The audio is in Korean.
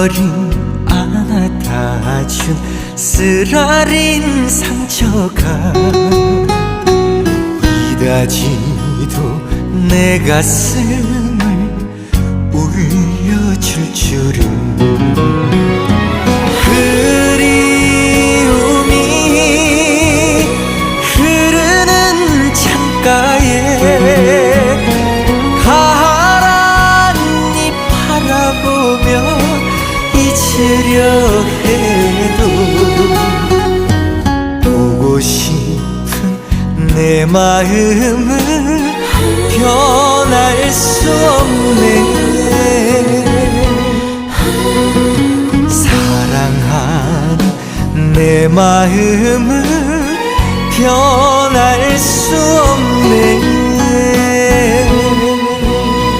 버림 안아 다준 쓰라린 상처가 이다지도 내 가슴을 울려줄 줄은 잊으려 해도 보고 싶은 내 마음은 변할 수 없네. 사랑하는 내 마음은 변할 수 없네